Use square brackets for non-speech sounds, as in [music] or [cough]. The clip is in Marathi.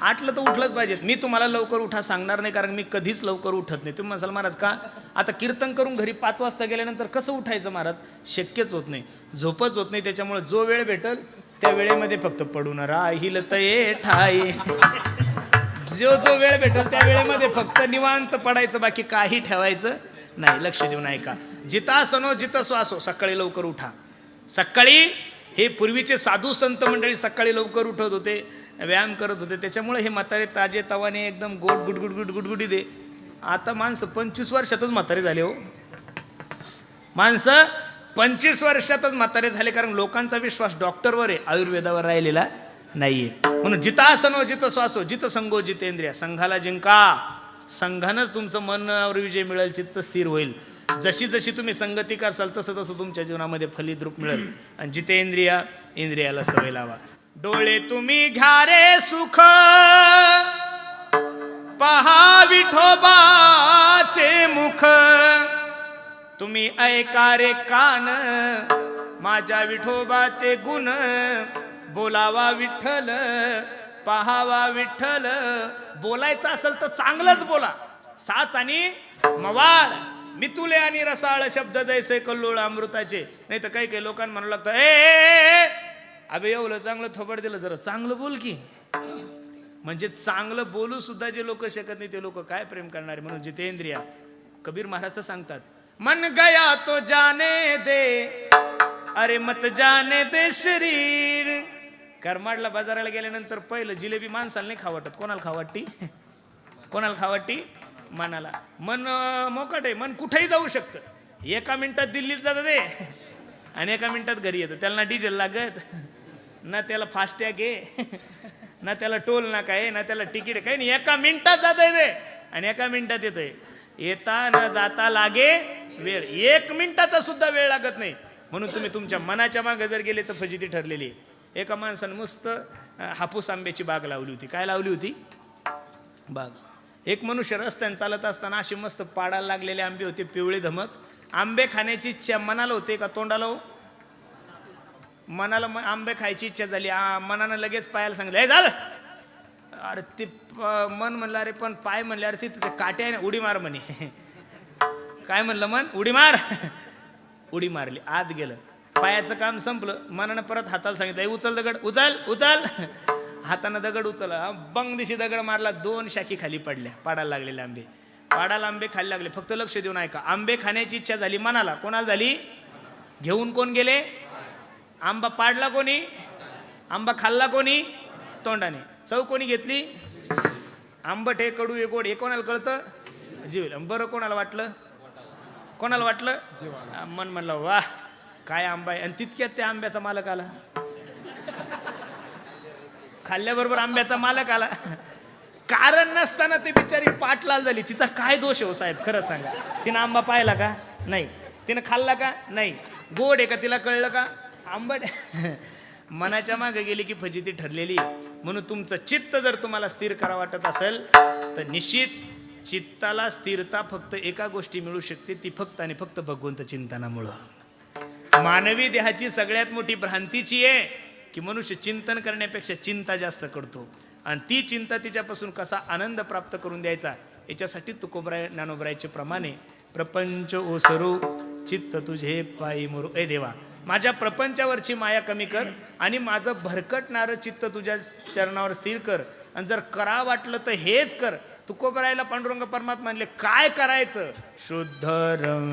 आठलं तर उठलंच पाहिजेत. मी तुम्हाला लवकर उठा सांगणार नाही कारण मी कधीच लवकर उठत नाही. तुम्ही म्हणाल महाराज का? आता कीर्तन करून घरी पाच वाजता गेल्यानंतर कसं उठायचं महाराज? शक्यच होत नाही. झोपच होत नाही त्याच्यामुळे जो वेळ भेटल त्या वेळेमध्ये फक्त पडून राहील तये ठाई. जो जो वेळ भेटल त्या वेळेमध्ये फक्त निवांत पडायचं बाकी काही ठेवायचं नाही. लक्ष देऊन ऐका. जितासनो जितस्वासो सकाळी लवकर उठा. सकाळी हे पूर्वीचे साधू संत मंडळी सकाळी लवकर उठत होते. व्यायाम करत होते. त्याच्यामुळे हे म्हातारे ताजे तवाने एकदम गोड गुडगुड गुडगुडी दे आता माणसं पंचवीस वर्षातच म्हातारे झाले हो. माणसं पंचवीस वर्षातच म्हातारे झाले कारण लोकांचा विश्वास डॉक्टरवर आहे आयुर्वेदावर राहिलेला नाहीये. म्हणून जितासनो जित श्वासो जित संगो जितेंद्रिय संघाला जिंका. संघानंच तुमचं मनावर विजय मिळेल चित्त स्थिर होईल. जशी जशी तुम्ही संगती करसाल तसं तसं तुमच्या जीवनामध्ये फलित रूप मिळेल. आणि जितेंद्रिया इंद्रियाला सवय लावा. डोळे तुम्ही घ्या रे सुख. पहा विठोबाचे मुख. तुम्ही ऐका रे कान माझ्या विठोबाचे गुण. बोलावा विठ्ठल पहावा विठ्ठल. बोलायचं असेल तर चांगलंच बोला. साच आणि मवाळ. मितुले आणि रसाळ शब्द जैसे कल्लोळ अमृताचे. नाही तर काही काही लोकांना म्हणू लागतं ए, ए ए, अबे एवढं चांगलं थोबड दिलं जरा. चांगलं बोल की. म्हणजे चांगलं बोलू सुद्धा जे लोक शकत नाही ते लोक काय प्रेम करणारे? म्हणून जितेंद्रिया कबीर महाराज तर सांगतात मन गया तो जाने दे अरे मत जाने दे शरीर. करमाडला बाजाराला गेल्यानंतर पहिलं जिलेबी माणसाला नाही खावाटत. कोणाला खावाटी कोणाला खावाटी मनाला. मन मोकट आहे. मन कुठेही जाऊ शकतं. एका मिनिटात दिल्लीत जातं ते. आणि एका मिनिटात घरी येतं. त्याला ना डिझेल लागत. ना त्याला फास्टॅग आहे. ना त्याला टोल ना काय ना त्याला तिकीट काही नाही. एका मिनिटात जात आहे ते. आणि एका मिनिटात येतोय. येता न जाता लागे वेळ. एक मिनिटाचा सुद्धा वेळ लागत नाही. म्हणून तुम्ही तुमच्या मनाच्या मागे जर गेले तर फजिती ठरलेली आहे. एका माणसानं मस्त हापूस आंब्याची बाग लावली होती. काय लावली होती? बाग. एक मनुष्य रस्त्याने चालत असताना अशी मस्त पाडायला लागलेले आंबे होते. पिवळे धमक. आंबे खाण्याची इच्छा मनाला होते का तोंडाला हो? मनाला म- आंबे खायची इच्छा झाली. मनानं लगेच पायाला सांगितलं हे झालं. अरे ते प- मन म्हणलं अरे पण पाय म्हणले अरे तिथे काटे आहे ना उडी मार म्हणे. [laughs] काय म्हणलं मन? उडी मार. [laughs] उडी मारली आत गेलं. पायाचं काम संपलं. मनानं परत हाताला सांगितलं उचल दगड उचल उचल. [laughs] हातानं दगड उचल बंग दिशी दगड मारला दोन शाखी खाली पडल्या पाडायला लागलेले आंबे. पाडाला आंबे खाली लागले. फक्त लक्ष देऊन ऐका. आंबे खाण्याची इच्छा झाली मनाला. कोणाला झाली? घेऊन कोण गेले? आंबा पाडला कोणी? आंबा खाल्ला कोणी? तोंडाने. चव कोणी घेतली? आंबट हे कडू हे गोड हे कोणाला कळतं? जीव बरं कोणाला वाटलं? कोणाला वाटलं? मन म्हणलं वा काय आंबा आहे. आणि तितक्यात त्या आंब्याचा मालक आला. खाल्ल्याबरोबर आंब्याचा मालक आला. कारण नसताना ते बिचारी पाठलाल झाली. तिचा काय दोष आहे हो साहेब? खरं सांगा. तिनं आंबा पाहिला का? नाही. तिनं खाल्ला का? नाही. गोड आहे का तिला कळलं का? आंबट [laughs] मनाच्या मागे गेली की फजिती ठरलेली. म्हणून तुमचं चित्त जर तुम्हाला स्थिर करा वाटत असेल तर निश्चित चित्ताला स्थिरता फक्त एका गोष्टी मिळू शकते ती फक्त आणि फक्त भगवंत चिंतनामुळं. मानवी देहाची सगळ्यात मोठी भ्रांतीची आहे की मनुष्य चिंतन करण्यापेक्षा चिंता जास्त करतो. आणि ती चिंता तिच्यापासून कसा आनंद प्राप्त करून द्यायचा याच्यासाठी तुकोबराय ज्ञानोबरायचे प्रमाणे प्रपंच ओसरू चित्त तुझे पायी मोरू. ए देवा माझ्या प्रपंचावरची माया कमी कर आणि माझं भरकटणारं चित्त तुझ्या चरणावर स्थिर कर. आणि जर करा वाटलं तर हेच कर. तुकोबरायला पांडुरंग परमात्मा म्हणले काय करायचं? शुद्ध रंग